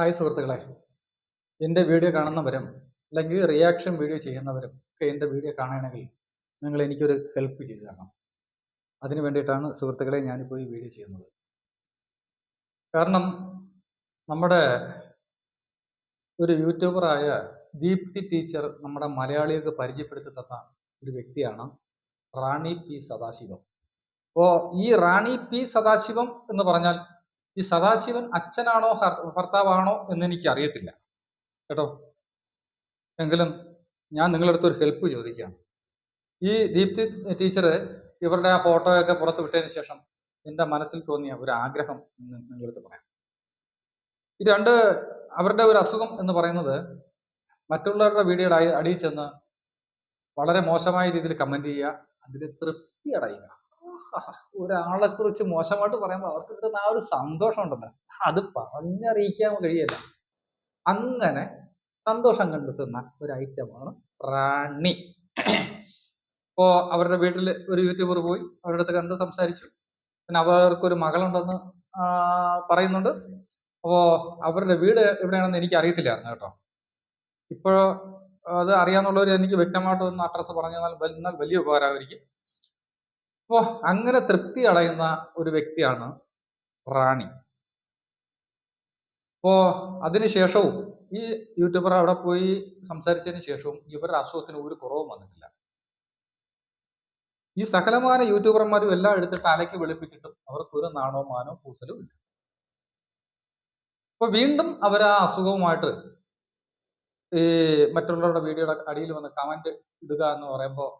Hi സുഹൃത്തുക്കളെ. എന്റെ video കാണുന്നവരും അല്ലെങ്കിൽ റിയാക്ഷൻ വീഡിയോ ചെയ്യുന്നവരും ഒക്കെ എന്റെ വീഡിയോ കാണണമെങ്കിൽ നിങ്ങൾ എനിക്കൊരു ഹെൽപ്പ് ചെയ്തു തരണം. അതിന് വേണ്ടിയിട്ടാണ് സുഹൃത്തുക്കളെ ഞാനിപ്പോൾ ഈ വീഡിയോ ചെയ്യുന്നത്. കാരണം നമ്മുടെ ഒരു യൂട്യൂബറായ ദീപ്തി ടീച്ചർ നമ്മുടെ മലയാളികൾക്ക് പരിചയപ്പെടുത്തി തന്ന ഒരു വ്യക്തിയാണ് റാണി പി സദാശിവം. അപ്പോൾ ഈ റാണി പി സദാശിവം എന്ന് പറഞ്ഞാൽ ഈ സദാശിവൻ അച്ഛനാണോ ഭർത്താവാണോ എന്ന് എനിക്ക് അറിയത്തില്ല കേട്ടോ? എങ്കിലും ഞാൻ നിങ്ങളുടെ ഒരു ഹെൽപ്പ് ചോദിക്കുകയാണ് ഈ ദീപ്തി ടീച്ചർ ഇവരുടെ ആ ഫോട്ടോയൊക്കെ പുറത്ത് വിട്ടതിന് ശേഷം എന്റെ മനസ്സിൽ തോന്നിയ ഒരു ആഗ്രഹം നിങ്ങളടുത്ത് പറയാം. ഈ രണ്ട് അവരുടെ ഒരു അസുഖം എന്ന് പറയുന്നത് മറ്റുള്ളവരുടെ വീഡിയോയുടെ അടി- അടിയിൽ ചെന്ന് വളരെ മോശമായ രീതിയിൽ കമന്റ് ചെയ്യുക അതിൽ തൃപ്തി അടയുക ആഹാ, ഒരാളെ കുറിച്ച് മോശമായിട്ട് പറയുമ്പോൾ അവർക്ക് കിട്ടുന്ന ആ ഒരു സന്തോഷം ഉണ്ടല്ലോ. അത് പറഞ്ഞറിയിക്കാൻ കഴിയല്ല. അങ്ങനെ സന്തോഷം കണ്ടെത്തുന്ന ഒരു ഐറ്റമാണ് റാണി. ഇപ്പോ അവരുടെ വീട്ടിൽ ഒരു യൂട്യൂബർ പോയി അവരുടെ അടുത്ത് കണ്ട് സംസാരിച്ചു. പിന്നെ അവർക്കൊരു മകളുണ്ടെന്ന് പറയുന്നുണ്ട്. അപ്പോ അവരുടെ വീട് എവിടെയാണെന്ന് എനിക്ക് അറിയത്തില്ലായിരുന്നു കേട്ടോ. ഇപ്പോഴോ അത് അറിയാന്നുള്ളവർ എനിക്ക് വ്യക്തമായിട്ട് ഒന്ന് അഡ്രസ്സ് പറഞ്ഞു തന്നാൽ വലിയ ഉപകാരമായിരിക്കും. അപ്പോ അങ്ങനെ തൃപ്തി അടയുന്ന ഒരു വ്യക്തിയാണ് റാണി. അപ്പോ അതിനുശേഷവും ഈ യൂട്യൂബർ അവിടെ പോയി സംസാരിച്ചതിന് ശേഷവും ഇവരുടെ അസുഖത്തിന് ഒരു കുറവും വന്നിട്ടില്ല. ഈ സകലമാന യൂട്യൂബർമാരും എല്ലാം എടുത്തിട്ട് അലക്കി വെളുപ്പിച്ചിട്ടും അവർക്ക് ഒരു നാണോ മാനോ പൂസലും ഇല്ല. അപ്പൊ വീണ്ടും അവർ ആ അസുഖവുമായിട്ട് ഈ മറ്റുള്ളവരുടെ വീഡിയോയുടെ അടിയിൽ വന്ന് കമന്റ് ഇടുക എന്ന് പറയുമ്പോൾ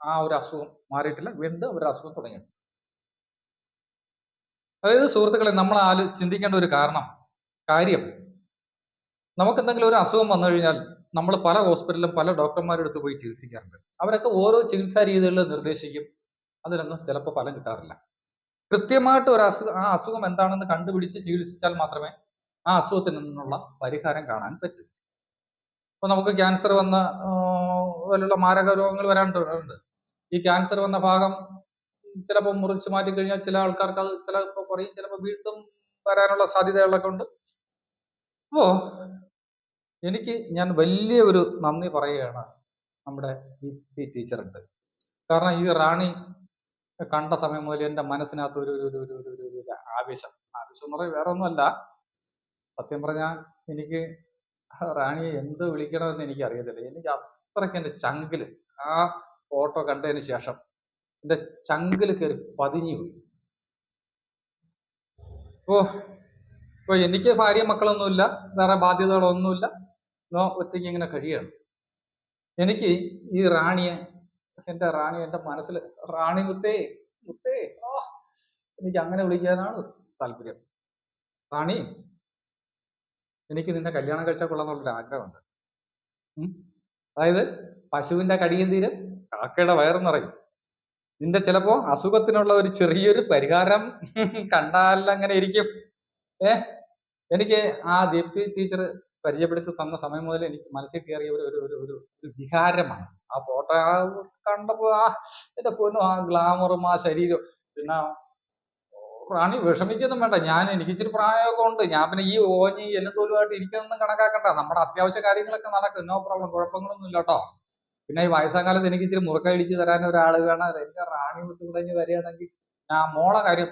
ആ ഒരു അസുഖം മാറിയിട്ടില്ല. വീണ്ടും ഒരു അസുഖം തുടങ്ങി അതായത് സുഹൃത്തുക്കളെ നമ്മൾ ആൽ ചിന്തിക്കേണ്ട ഒരു കാരണം കാര്യം നമുക്ക് എന്തെങ്കിലും ഒരു അസുഖം വന്നു കഴിഞ്ഞാൽ നമ്മൾ പല ഹോസ്പിറ്റലിലും പല ഡോക്ടർമാരുടെ അടുത്ത് പോയി ചികിത്സിക്കാറുണ്ട്. അവരൊക്കെ ഓരോ ചികിത്സാ രീതികളിൽ നിർദ്ദേശിക്കും. അതിലൊന്നും ചിലപ്പോൾ ഫലം കിട്ടാറില്ല. കൃത്യമായിട്ട് ഒരു അസുഖം ആ അസുഖം എന്താണെന്ന് കണ്ടുപിടിച്ച് ചികിത്സിച്ചാൽ മാത്രമേ ആ അസുഖത്തിൽ നിന്നുള്ള പരിഹാരം കാണാൻ പറ്റൂ. ഇപ്പൊ നമുക്ക് ക്യാൻസർ വന്ന പോലുള്ള മാരക രോഗങ്ങൾ വരാണ്ട് ഈ ക്യാൻസർ വന്ന ഭാഗം ചിലപ്പോൾ മുറിച്ച് മാറ്റി കഴിഞ്ഞാൽ ചില ആൾക്കാർക്ക് അത് ചിലപ്പോൾ കുറയും. ചിലപ്പോൾ വീണ്ടും വരാനുള്ള സാധ്യതകളൊക്കെ ഉണ്ട്. അപ്പോ എനിക്ക് ഞാൻ വലിയ ഒരു നന്ദി പറയുകയാണ് നമ്മുടെ ഈ ടീച്ചറുണ്ട് കാരണം ഈ റാണി കണ്ട സമയം മുതൽ എന്റെ മനസ്സിനകത്ത് ഒരു ഒരു ഒരു ഒരു ആവേശം. ആവേശം എന്ന് പറയുന്നത് വേറെ ഒന്നുമല്ല സത്യം പറഞ്ഞാൽ എനിക്ക് റാണിയെ എന്ത് വിളിക്കണമെന്ന് എനിക്ക് അറിയത്തില്ല എനിക്ക് അത്രയ്ക്ക് എന്റെ ചങ്കിൽ ആ ഫോട്ടോ കണ്ടതിന് ശേഷം എന്റെ ചങ്കിൽ കയറി പതിഞ്ഞു ഓ ഇപ്പൊ എനിക്ക് ഭാര്യ മക്കളൊന്നുമില്ല. വേറെ ബാധ്യതകളൊന്നുമില്ല. നോ ഒറ്റയ്ക്ക് ഇങ്ങനെ കഴിയണം. എനിക്ക് ഈ റാണിയെ എന്റെ റാണി എന്റെ മനസ്സിൽ റാണി മുത്തേ മുത്തേ ആ എനിക്ക് അങ്ങനെ വിളിക്കാനാണ് താല്പര്യം. റാണി എനിക്ക് നിന്നെ കല്യാണം കഴിച്ചാൽ കൊള്ളാന്നുള്ളൊരു ആഗ്രഹമുണ്ട്. അതായത് പശുവിന്റെ കടിയും തീരും കാക്കയുടെ വയറും നിറയും. നിന്റെ ചിലപ്പോ അസുഖത്തിനുള്ള ഒരു ചെറിയൊരു പരിഹാരം കണ്ടാൽ അങ്ങനെ ഇരിക്കും. ഏ? എനിക്ക് ആ ദീപ്തി ടീച്ചർ പരിചയപ്പെടുത്തി തന്ന സമയം മുതൽ എനിക്ക് മനസ്സിൽ കയറിയ ഒരു ഒരു ഒരു ഒരു വികാരമാണ്. ആ ഫോട്ടോ കണ്ടപ്പോ ആ എന്റെ പൊന്നു ആ ഗ്ലാമറും ആ ശരീരവും. പിന്നെ റാണി വിഷമിക്കൊന്നും വേണ്ട. ഞാൻ എനിക്ക് ഇച്ചിരി പ്രായമൊക്കെ ഉണ്ട്. ഞാൻ പിന്നെ ഈ ഓഞ്ഞി എല്ലുതോലുമായിട്ട് ഇരിക്കുന്നൊന്നും കണക്കാക്കണ്ട. നമ്മുടെ അത്യാവശ്യ കാര്യങ്ങളൊക്കെ നടക്കും. നോ പ്രോബ്ലം കുഴപ്പങ്ങളൊന്നും ഇല്ല കേട്ടോ പിന്നെ ഈ വയസ്സാം കാലത്ത് എനിക്ക് ഇച്ചിരി മുറുക്കഴിച്ച് തരാൻ ഒരാൾ വേണം. എന്റെ റാണി വിട്ട് തുടങ്ങി വരികയാണെങ്കിൽ ഞാൻ മോളെ കാര്യം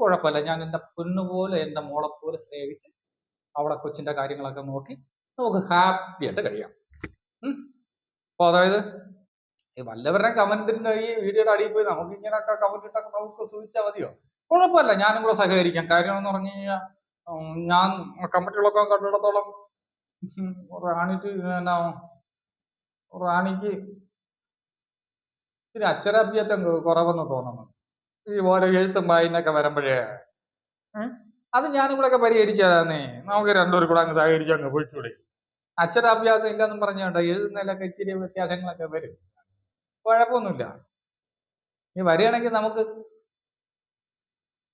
കുഴപ്പമില്ല. ഞാൻ എന്റെ പൊന്നുപോലെ എന്റെ മോളെ പോലെ സ്നേഹിച്ച് അവളെ കൊച്ചിന്റെ കാര്യങ്ങളൊക്കെ നോക്കി നമുക്ക് ഹാപ്പി ആയിട്ട് കഴിയാം. അപ്പൊ അതായത് ഈ വല്ലവരുടെ കമന്റിന്റെ ഈ വീഡിയോയുടെ അടിയിൽ പോയി നമുക്ക് ഇങ്ങനെയൊക്കെ കമന്റ് ഇട്ടൊക്കെ നമുക്ക് സൂചിച്ചാൽ മതിയോ? കുഴപ്പമില്ല ഞാനും കൂടെ സഹകരിക്കാം. കാര്യം എന്ന് പറഞ്ഞു കഴിഞ്ഞാൽ ഞാൻ കമ്പറ്റികളൊക്കെ കണ്ടിടത്തോളം റാണിക്ക് എന്നാ റാണിക്ക് ഇത്തിരി അച്ഛരാഭ്യത്വം കുറവെന്ന് തോന്നുന്നു. ഈ ഓരോ എഴുത്തും വായനൊക്കെ വരുമ്പോഴേ. അത് ഞാനും കൂടെ ഒക്കെ പരിഹരിച്ചാന്നേ നമുക്ക് രണ്ടുപേർ കൂടെ അങ്ങ് സഹകരിച്ച് അങ്ങ് പോയിക്കൂടെ. അക്ഷരാഭ്യാസം ഇല്ലെന്നും പറഞ്ഞോണ്ട് എഴുതുന്നതിലൊക്കെ ഇച്ചിരി വ്യത്യാസങ്ങളൊക്കെ വരും. കുഴപ്പമൊന്നുമില്ല. ഇനി വരികയാണെങ്കിൽ നമുക്ക്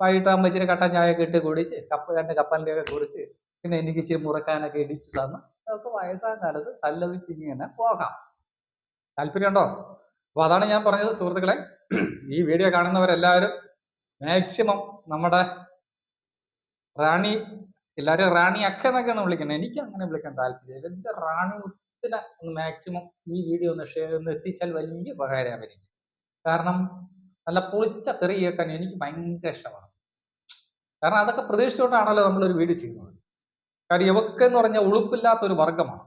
വൈകിട്ടാകുമ്പോൾ ഇച്ചിരി കട്ടൻ ചായ ഒക്കെ ഇട്ട് കുടിച്ച് കപ്പ രണ്ട് കപ്പലിന്റെ ഒക്കെ കുടിച്ച് പിന്നെ എനിക്ക് ഇച്ചിരി മുറക്കാനൊക്കെ ഇടിച്ച് തന്ന് അതൊക്കെ വയസ്സാം കാലത്ത് തല്ലവിച്ച് ഇങ്ങനെ പോകാം. താല്പര്യമുണ്ടോ? അപ്പൊ അതാണ് ഞാൻ പറഞ്ഞത് സുഹൃത്തുക്കളെ. ഈ വീഡിയോ കാണുന്നവരെല്ലാവരും മാക്സിമം നമ്മുടെ റാണി എല്ലാവരും റാണി അക്ക എന്നൊക്കെയാണ് വിളിക്കുന്നത്. എനിക്ക് അങ്ങനെ വിളിക്കാൻ താല്പര്യമില്ല. എന്റെ റാണി ഒത്തിനെ ഒന്ന് മാക്സിമം ഈ വീഡിയോ ഒന്ന് ഷെയർ ഒന്ന് എത്തിച്ചാൽ വലിയ ഉപകാരമാണ് എനിക്ക് കാരണം നല്ല പൊളിച്ച തെറി കേൾക്കാൻ എനിക്ക് ഭയങ്കര ഇഷ്ടമാണ്. കാരണം അതൊക്കെ പ്രതീക്ഷിച്ചുകൊണ്ടാണല്ലോ നമ്മളൊരു വീഡിയോ ചെയ്യുന്നത്. കാര്യം ഇവക്ക് എന്ന് പറഞ്ഞാൽ ഉളുപ്പില്ലാത്ത ഒരു വർഗമാണ്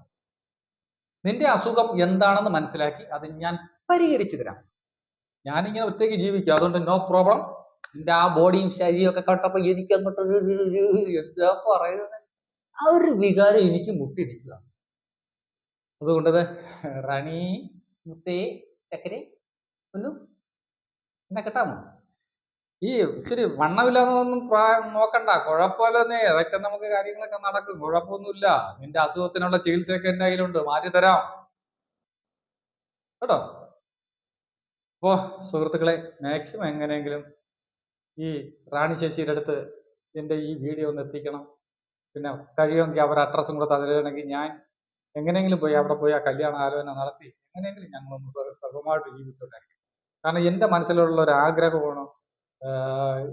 നിന്റെ അസുഖം എന്താണെന്ന് മനസ്സിലാക്കി അത് ഞാൻ പരിഹരിച്ചു തരാം. ഞാനിങ്ങനെ ഒറ്റയ്ക്ക് ജീവിക്കും. അതുകൊണ്ട് നോ പ്രോബ്ലം നിന്റെ ആ ബോഡിയും ശരീരവും ഒക്കെ കണ്ടപ്പോ എനിക്ക് അങ്ങോട്ട് എന്താ പറയുന്നത് ആ ഒരു വികാരം എനിക്ക് മുട്ടി നിൽക്കുക അതുകൊണ്ട് ദേ റാണി മുത്തേ ചക്കരെ ഒന്ന് എന്നെ കേട്ടാമോ? ഈ ഇച്ചിരി വണ്ണമില്ലാതൊന്നും പ്രായം നോക്കണ്ട. കുഴപ്പമില്ലെന്നേ. അതൊക്കെ നമുക്ക് കാര്യങ്ങളൊക്കെ നടക്കും. കുഴപ്പമൊന്നുമില്ല. നിന്റെ അസുഖത്തിനുള്ള ചികിത്സയൊക്കെ എന്റെ കയ്യിലുണ്ട്. മാറ്റി തരാം. കേട്ടോ? അപ്പോ സുഹൃത്തുക്കളെ മാക്സിമം എങ്ങനെയെങ്കിലും ഈ റാണി ചേച്ചിയുടെ അടുത്ത് എന്റെ ഈ വീഡിയോ ഒന്ന് എത്തിക്കണം. പിന്നെ കഴിയുമെങ്കിൽ അവർ അഡ്രസ്സും കൂടെ തന്നിരുന്നെങ്കിൽ ഞാൻ എങ്ങനെയെങ്കിലും പോയി അവിടെ പോയി ആ കല്യാണ ആലോചന നടത്തി എങ്ങനെയെങ്കിലും ഞങ്ങളൊന്ന് സുഖ- സുഖമായിട്ട് ജീവിച്ചോണ്ടായിരിക്കും കാരണം എന്റെ മനസ്സിലുള്ള ഒരു ആഗ്രഹമാണ്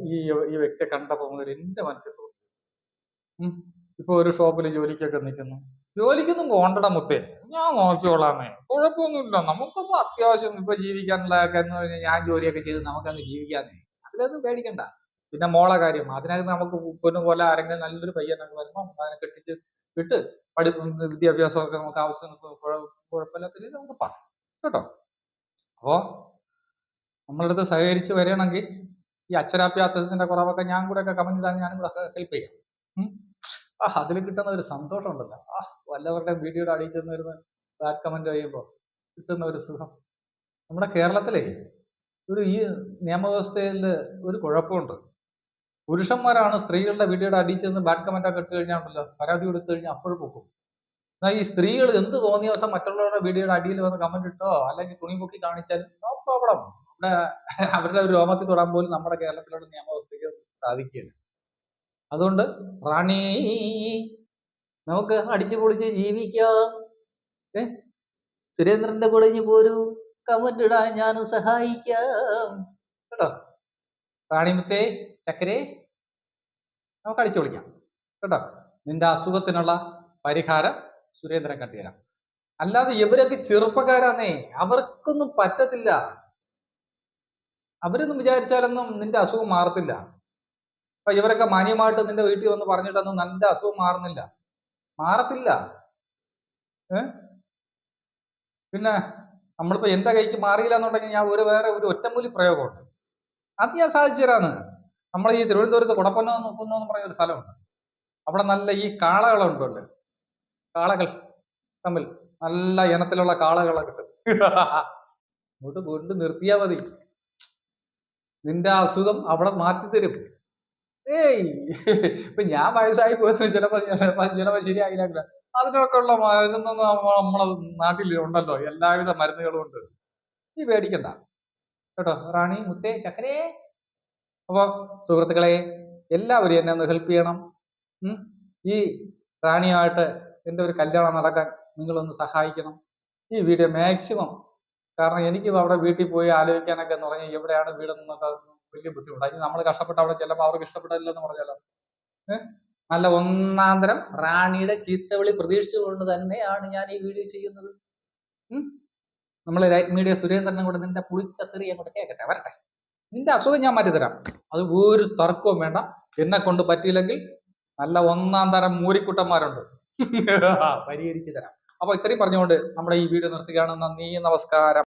ഈ ഈ വ്യക്തിയെ കണ്ടപ്പോൾ മുതൽ എന്റെ മനസ്സിൽ തോന്നി. ഇപ്പൊ ഒരു ഷോപ്പിൽ ജോലിക്കൊക്കെ നിൽക്കുന്നു. ജോലിക്കൊന്നും പോണ്ടട മുത്തേ. ഞാൻ നോക്കിക്കോളാമേ. കുഴപ്പമൊന്നുമില്ല. നമുക്കിപ്പോ അത്യാവശ്യം ഇപ്പൊ ജീവിക്കാനുള്ളതൊക്കെ എന്ന് പറഞ്ഞാൽ ഞാൻ ജോലിയൊക്കെ ചെയ്ത് നമുക്കങ്ങ് ജീവിക്കാന്നേ. അതിലൊന്നും പേടിക്കണ്ട. പിന്നെ മോളെ കാര്യം. അതിനകത്ത് നമുക്ക് പൊന്നു പോലെ ആരെങ്കിലും നല്ലൊരു പയ്യനൊക്കെ വരുമ്പോൾ അതിനെ കെട്ടിച്ച് വിട്ട് പഠി വിദ്യാഭ്യാസമൊക്കെ നമുക്ക് ആവശ്യം കുഴപ്പമില്ലാത്ത രീതിയിൽ നമുക്ക് പറയാം. കേട്ടോ? അപ്പോ നമ്മളടുത്ത് സഹകരിച്ച് വരികയാണെങ്കിൽ ഈ അക്ഷരാഭ്യാസത്തിന്റെ കുറവൊക്കെ ഞാൻ കൂടെ ഒക്കെ കമന്റ് ഇടാൻ ഞാനും കൂടെ ഹെൽപ്പ് ചെയ്യാം. ആ അതിൽ കിട്ടുന്ന ഒരു സന്തോഷം ഉണ്ടല്ലോ ആ വല്ലവരുടെ വീഡിയോയുടെ അടിയിൽ ചെന്ന് വരുന്ന ബാഡ് കമന്റ് ചെയ്യുമ്പോൾ കിട്ടുന്ന ഒരു സുഖം. നമ്മുടെ കേരളത്തിലെ ഒരു ഈ നിയമവ്യവസ്ഥയിൽ ഒരു കുഴപ്പമുണ്ട്. പുരുഷന്മാരാണ് സ്ത്രീകളുടെ വീഡിയോയുടെ അടിയിൽ ചെന്ന് ബാഡ് കമന്റ് ഒക്കെ ഇട്ട് കഴിഞ്ഞാൽ ഉണ്ടല്ലോ പരാതി കൊടുത്തു കഴിഞ്ഞാൽ അപ്പോഴും പൊക്കും. എന്നാൽ ഈ സ്ത്രീകൾ എന്ത് തോന്നിയ ദിവസം മറ്റുള്ളവരുടെ വീഡിയോയുടെ അടിയിൽ വന്ന് കമന്റ് ഇട്ടോ അല്ലെങ്കിൽ തുണി പൊക്കി കാണിച്ചാൽ നോ പ്രോബ്ലം അവരുടെ ഒരു രോമത്തിൽ തൊടാൻ പോലും നമ്മുടെ കേരളത്തിലുള്ള നിയമവ്യവസ്ഥയ്ക്ക് സാധിക്കില്ല അതുകൊണ്ട് റാണി നമുക്ക് അടിച്ചു പൊളിച്ച് ജീവിക്കാം. ഏ? സുരേന്ദ്രന്റെ കൂടെ ഇനി പോരൂ. കമന്റ് ഞാൻ സഹായിക്കാം. കേട്ടോ? റാണിമുത്തേ ചക്കരെ നമുക്ക് അടിച്ചു പൊളിക്കാം. കേട്ടോ? നിന്റെ അസുഖത്തിനുള്ള പരിഹാരം സുരേന്ദ്രൻ കണ്ടുതരാം. അല്ലാതെ ഇവരൊക്കെ ചെറുപ്പക്കാരാന്നേ. അവർക്കൊന്നും പറ്റത്തില്ല. അവരൊന്നും വിചാരിച്ചാലൊന്നും നിന്റെ അസുഖം മാറത്തില്ല. അപ്പൊ ഇവരൊക്കെ മാന്യമായിട്ട് നിന്റെ വീട്ടിൽ വന്ന് പറഞ്ഞിട്ടൊന്നും നിന്റെ അസുഖം മാറുന്നില്ല. മാറത്തില്ല. ഏ? പിന്നെ നമ്മളിപ്പോ എന്താ കൈക്ക് മാറിയില്ല എന്നുണ്ടെങ്കിൽ ഞാൻ ഒരു വേറെ ഒരു ഒറ്റമൂലി പ്രയോഗമുണ്ട്. അത് ഞാൻ സാധിച്ചു നമ്മൾ ഈ തിരുവനന്തപുരത്ത് കുടപ്പന്ന നോക്കുന്നു എന്ന് പറയുന്ന ഒരു സ്ഥലമുണ്ട്. അവിടെ നല്ല ഈ കാളകളുണ്ടല്ലോ കാളകൾ തമ്മിൽ നല്ല ഇനത്തിലുള്ള കാളകളെ കിട്ടും. അങ്ങോട്ട് കൊണ്ട് നിർത്തിയാൽ മതി. നിന്റെ അസുഖം അവിടെ മാറ്റിത്തരും. ഏയ്. ഇപ്പൊ ഞാൻ വയസ്സായി പോയത് ചിലപ്പോ ചിലപ്പോ ശരിയായില്ല. അതിനൊക്കെ ഉള്ള മരുന്നൊന്നും നമ്മ- നമ്മളെ നാട്ടിൽ ഉണ്ടല്ലോ. എല്ലാവിധ മരുന്നുകളും ഉണ്ട്. നീ പേടിക്കണ്ട. കേട്ടോ? റാണി മുത്തേ ചക്കരേ. അപ്പൊ സുഹൃത്തുക്കളെ എല്ലാവരും എന്നെ ഒന്ന് ഹെൽപ്പ് ചെയ്യണം. ഈ റാണിയുമായിട്ട് എന്റെ ഒരു കല്യാണം നടക്കാൻ നിങ്ങളൊന്ന് സഹായിക്കണം. ഈ വീഡിയോ മാക്സിമം കാരണം എനിക്കും അവിടെ വീട്ടിൽ പോയി ആലോചിക്കാനൊക്കെ എന്ന് പറഞ്ഞാൽ എവിടെയാണ് വീടെന്നൊക്കെ വലിയ ബുദ്ധിമുട്ടാണ് ഇനി നമ്മൾ കഷ്ടപ്പെട്ട് അവിടെ ചെല്ലുമ്പോൾ അവർക്ക് ഇഷ്ടപ്പെടില്ലെന്ന് പറഞ്ഞാലോ നല്ല ഒന്നാന്തരം റാണിയുടെ ചീത്തവിളി പ്രതീക്ഷിച്ചുകൊണ്ട് തന്നെയാണ് ഞാൻ ഈ വീഡിയോ ചെയ്യുന്നത്. നമ്മൾ ലൈറ്റ് മീഡിയ സുരേന്ദ്രനും കൂടെ നിന്റെ പുളിച്ച തെറി അങ്ങോട്ട് കേൾക്കട്ടെ വരട്ടെ. നിന്റെ അസുഖം ഞാൻ മാറ്റിത്തരാം. അത് ഒരു തർക്കവും വേണ്ട. എന്നെ കൊണ്ട് പറ്റിയില്ലെങ്കിൽ നല്ല ഒന്നാം തരം മൂരിക്കുട്ടന്മാരുണ്ട് പരിഹരിച്ചു തരാം. അപ്പൊ ഇത്രയും പറഞ്ഞുകൊണ്ട് നമ്മുടെ ഈ വീഡിയോ നിർത്തുകയാണ്. നന്ദി നമസ്കാരം.